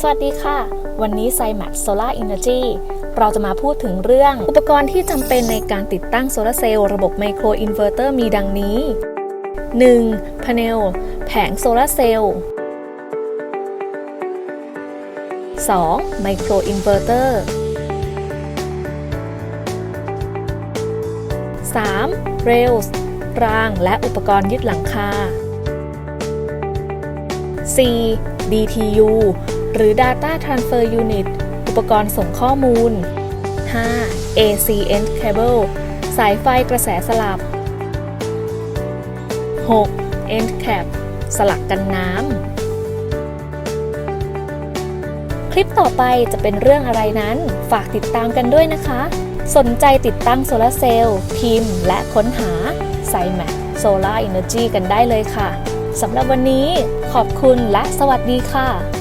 สวัสดีค่ะ วันนี้ c i m a x Solar Energy เราจะมาพูดถึงเรื่องอุปกรณ์ที่จำเป็นในการติดตั้งโซลาร์เซลล์ระบบไมโครอินเวอร์เตอร์มีดังนี้ 1. พาเนลแผงโซลาร์เซลล์ 2. ไมโครอินเวอร์เตอร์ 3. เรลส์รางและอุปกรณ์ยึดหลังคา 4. DTU หรือ Data Transfer Unit อุปกรณ์ส่งข้อมูล 5. AC End Cable สายไฟกระแสสลับ 6. End Cap สลักกันน้ำ คลิปต่อไปจะเป็นเรื่องอะไรนั้น ฝากติดตามกันด้วยนะคะ สนใจติดตั้งโซลาร์เซลล์พิมพ์ และค้นหา c i m a x Solar Energy กันได้เลยค่ะสำหรับวันนี้ขอบคุณและสวัสดีค่ะ